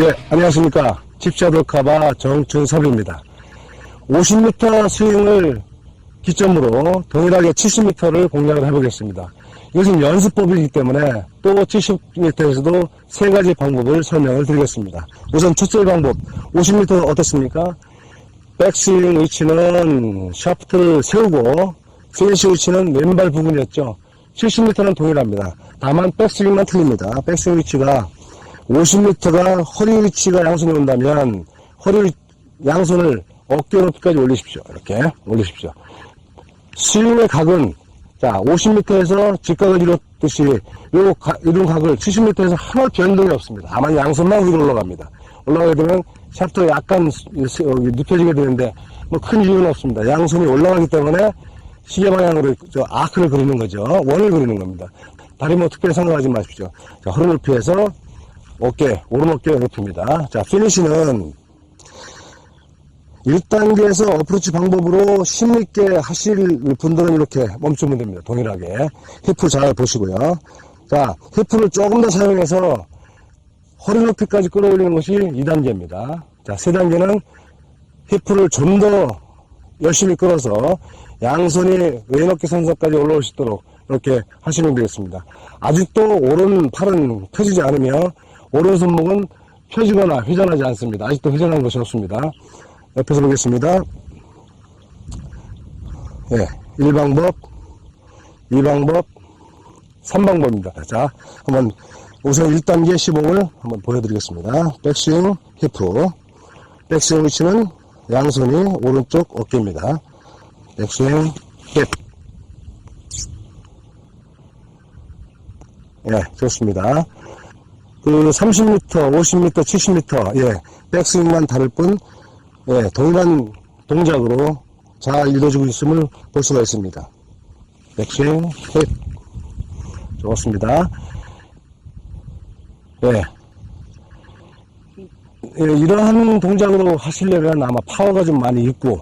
예, 안녕하십니까. 집샤도카바 정준섭입니다. 50m 스윙을 기점으로 동일하게 70m를 공략을 해보겠습니다. 이것은 연습법이기 때문에 또 70m에서도 세 가지 방법을 설명을 드리겠습니다. 우선 첫째 방법, 50m 어떻습니까? 백스윙 위치는 샤프트를 세우고 피니시 위치는 왼발 부분이었죠. 70m는 동일합니다. 다만 백스윙만 틀립니다. 백스윙 위치가 50m가 허리 위치가 양손이 온다면 허리 위- 양손을 어깨 높이까지 올리십시오. 이렇게 올리십시오. 스윙의 각은 자 50m에서 직각을 이뤘듯이 요 가- 이룬 각을 70m에서 하나 변동이 없습니다. 다만 양손만 위로 올라갑니다. 올라가게 되면 샤프트가 약간 눕혀지게 되는데 뭐 큰 이유는 없습니다. 양손이 올라가기 때문에 시계 방향으로 저 아크를 그리는 거죠. 원을 그리는 겁니다. 다리 뭐 특별히 생각하지 마십시오. 자, 허리 높이에서 어깨, 오른 어깨 높입니다. 자, 피니시는 1단계에서 어프로치 방법으로 힘있게 하실 분들은 이렇게 멈추면 됩니다. 동일하게. 힙을 잘 보시고요. 자, 힙을 조금 더 사용해서 허리 높이까지 끌어올리는 것이 2단계입니다. 자, 3단계는 힙을 좀더 열심히 끌어서 양손이 왼어깨 선상까지 올라올 수 있도록 이렇게 하시면 되겠습니다. 아직도 오른 팔은 펴지지 않으며 오른 손목은 펴지거나 회전하지 않습니다. 아직도 회전하는 것이 없습니다. 옆에서 보겠습니다. 예, 1방법, 2방법, 3방법입니다. 자, 한번 우선 1단계 시범을 한번 보여드리겠습니다. 백스윙, 히프. 백스윙 위치는 양손이 오른쪽 어깨입니다. 백스윙, 힙. 예, 좋습니다. 그 30m, 50m, 70m, 예, 백스윙만 다를 뿐, 예, 동일한 동작으로 잘 이루어지고 있음을 볼 수가 있습니다. 백스윙, 힙. 좋습니다. 예. 예, 이러한 동작으로 하시려면 아마 파워가 좀 많이 있고,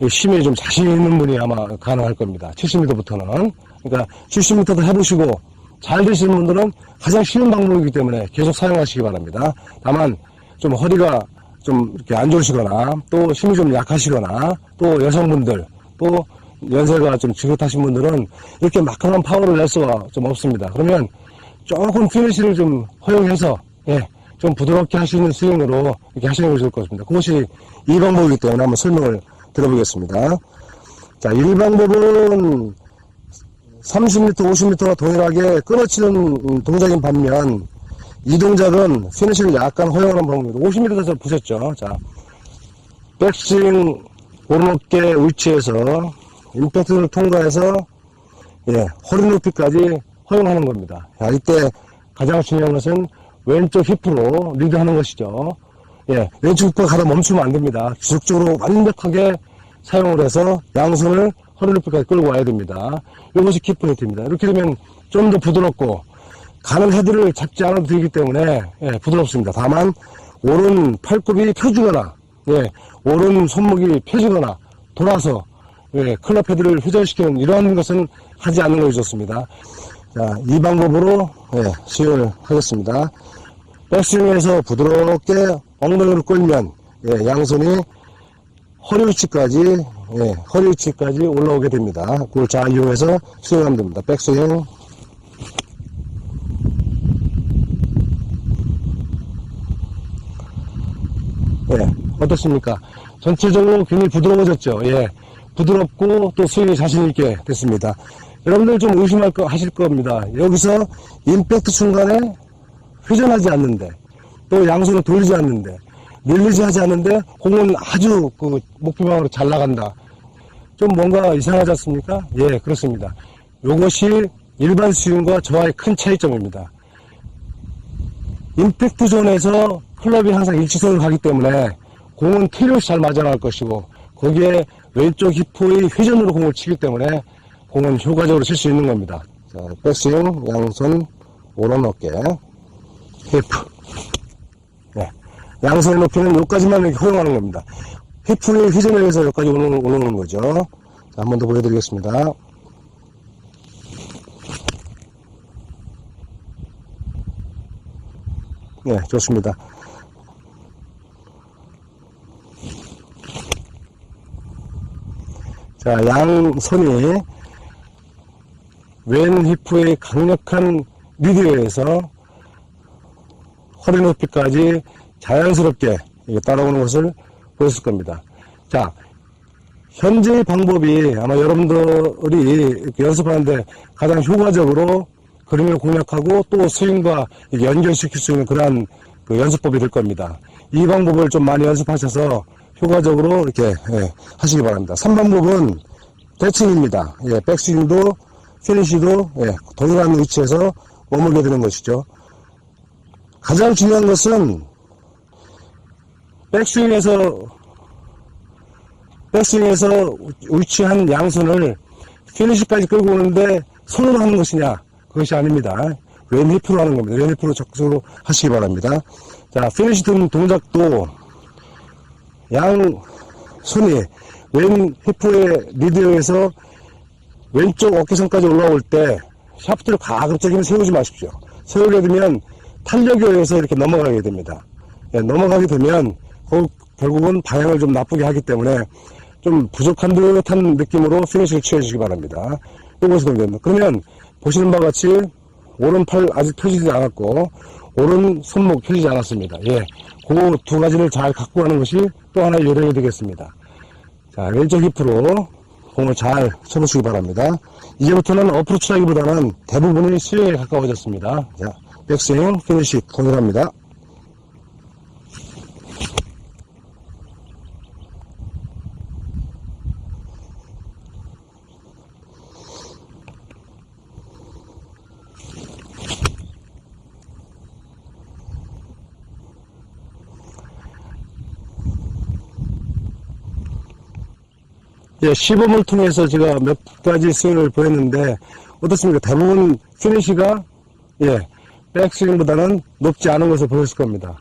이 힘이 좀 자신 있는 분이 아마 가능할 겁니다. 70m부터는. 그러니까 70m도 해보시고, 잘 되시는 분들은 가장 쉬운 방법이기 때문에 계속 사용하시기 바랍니다. 다만, 좀 허리가 좀 이렇게 안 좋으시거나, 또 힘이 좀 약하시거나, 또 여성분들, 또 연세가 좀 지긋하신 분들은 이렇게 막강한 파워를 낼 수가 좀 없습니다. 그러면 조금 피니시를 좀 허용해서, 예, 좀 부드럽게 할 수 있는 스윙으로 이렇게 하시는 것이 좋을 것 같습니다. 그것이 이 방법이기 때문에 한번 설명을 드려보겠습니다. 자, 1방법은 30m, 50m와 동일하게 끊어치는 동작인 반면 이 동작은 피니시를 약간 허용하는 방법입니다. 50m에서 보셨죠? 자, 백스윙 오른어깨 위치에서 임팩트를 통과해서 예, 허리 높이까지 허용하는 겁니다. 자, 이때 가장 중요한 것은 왼쪽 힙으로 리드하는 것이죠. 예, 왼쪽 힙가 가다 멈추면 안 됩니다. 지속적으로 완벽하게 사용을 해서 양손을 허리 높이까지 끌고 와야 됩니다. 이것이 키포인트입니다. 이렇게 되면 좀 더 부드럽고 가는 헤드를 잡지 않아도 되기 때문에 예, 부드럽습니다. 다만 오른 팔굽이 펴지거나 예, 오른 손목이 펴지거나 돌아서 예, 클럽 헤드를 회전시키는 이러한 것은 하지 않는 것이 좋습니다. 자, 이 방법으로 예, 시연을 하겠습니다. 백스윙에서 부드럽게 엉덩이를 끌면 예, 양손이 허리 위치까지 예, 허리 위치까지 올라오게 됩니다. 그걸 잘 이용해서 수행하면 됩니다. 백스윙 예, 어떻습니까? 전체적으로 굉장히 부드러워졌죠. 예, 부드럽고 또 스윙이 자신있게 됐습니다. 여러분들 좀 의심할 거 하실 겁니다. 여기서 임팩트 순간에 회전하지 않는데, 또 양손을 돌리지 않는데, 밀리지 하지 않는데, 공은 아주 그 목표방으로 잘 나간다. 좀 뭔가 이상하지 않습니까? 예, 그렇습니다. 요것이 일반 스윙과 저와의 큰 차이점입니다. 임팩트 존에서 클럽이 항상 일치선을 가기 때문에 공은 틀림없이 잘 맞아나갈 것이고 거기에 왼쪽 히프의 회전으로 공을 치기 때문에 공은 효과적으로 칠 수 있는 겁니다. 자, 백스윙, 양손, 오른 어깨. 네. 양손의 높이는 여기까지만 허용하는 겁니다. 휘풀 회전을 해서 여기까지 오는, 오는 거죠. 한 번 더 보여드리겠습니다. 네, 좋습니다. 자, 양손이 왼휘프의 강력한 리드에 의해서 허리 높이까지 자연스럽게 따라오는 것을 보였을 겁니다. 자, 현재의 방법이 아마 여러분들이 연습하는데 가장 효과적으로 그림을 공략하고 또 스윙과 연결시킬 수 있는 그러한 그 연습법이 될 겁니다. 이 방법을 좀 많이 연습하셔서 효과적으로 이렇게 예, 하시기 바랍니다. 3방법은 대칭입니다. 예, 백스윙도 피니시도 예, 동일한 위치에서 머물게 되는 것이죠. 가장 중요한 것은 백스윙에서 백스윙에서 위치한 양손을 피니시까지 끌고 오는데 손으로 하는 것이냐 그것이 아닙니다. 왼 힙으로 하는 겁니다. 왼 힙으로 적극적으로 하시기 바랍니다. 자, 피니시 등 동작도 양 손이 왼 히프의 미디어에서 왼쪽 어깨선까지 올라올 때 샤프트를 가급적이면 세우지 마십시오. 세우게 되면 탄력에 의해서 이렇게 넘어가게 됩니다. 예, 넘어가게 되면 거- 결국은 방향을 좀 나쁘게 하기 때문에 좀 부족한 듯한 느낌으로 피니시를 취해주시기 바랍니다. 이것을 됩니다. 그러면 보시는 바와 같이 오른팔 아직 펴지지 않았고 오른 손목 펴지지 않았습니다. 예, 그 두 가지를 잘 갖고 가는 것이 또 하나의 요령이 되겠습니다. 자, 왼쪽 힙으로 공을 잘 쳐보시기 바랍니다. 이제부터는 어프로치라기보다는 대부분이 스윙에 가까워졌습니다. 자, 백스윙, 피니시 동일합니다. 예, 시범을 통해서 제가 몇 가지 스윙을 보였는데 어떻습니까? 대부분 피니시가 예, 백스윙보다는 높지 않은 것을 보였을 겁니다.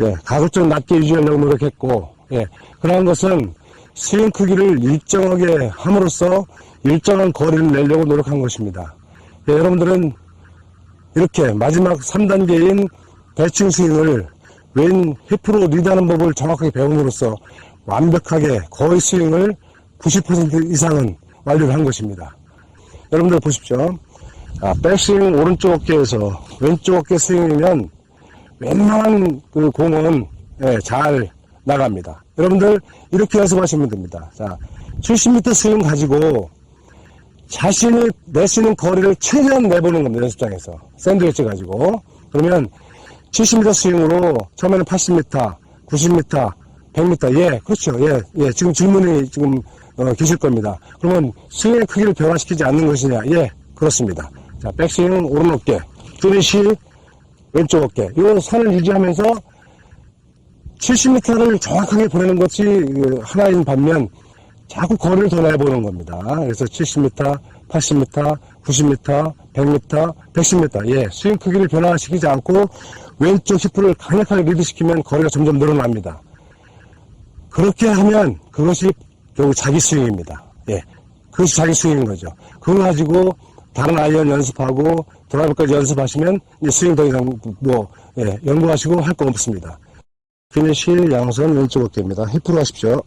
예, 가급적 낮게 유지하려고 노력했고 예, 그러한 것은 스윙 크기를 일정하게 함으로써 일정한 거리를 내려고 노력한 것입니다. 예, 여러분들은 이렇게 마지막 3단계인 대칭 스윙을 왼 힙으로 리드하는 법을 정확하게 배움으로써 완벽하게 거의 스윙을 90% 이상은 완료를 한 것입니다. 여러분들 보십시오. 아, 백스윙 오른쪽 어깨에서 왼쪽 어깨 스윙이면 웬만한 그 공은 예, 잘 나갑니다. 여러분들 이렇게 연습하시면 됩니다. 자, 70m 스윙 가지고 자신이 내쉬는 거리를 최대한 내보는 겁니다. 연습장에서. 샌드위치 가지고. 그러면 70m 스윙으로 처음에는 80m, 90m, 100m. 예, 그렇죠. 예, 예. 지금 질문이 지금 어, 계실 겁니다. 그러면 스윙의 크기를 변화시키지 않는 것이냐? 예, 그렇습니다. 자, 백스윙은 오른 어깨, 피니시 왼쪽 어깨. 이 선을 유지하면서 70m를 정확하게 보내는 것이 그 하나인 반면 자꾸 거리를 더 내보는 겁니다. 그래서 70m, 80m, 90m, 100m, 110m. 예, 스윙 크기를 변화시키지 않고 왼쪽 히프를 강력하게 리드시키면 거리가 점점 늘어납니다. 그렇게 하면 그것이 결국 자기 스윙입니다. 예, 그것이 자기 스윙인 거죠. 그거 가지고 다른 아이언 연습하고 드라이브까지 연습하시면 이제 스윙 더 이상 뭐 예, 연구하시고 할 거 없습니다. 피니시 양손 왼쪽 어깨입니다. 히프로 하십시오.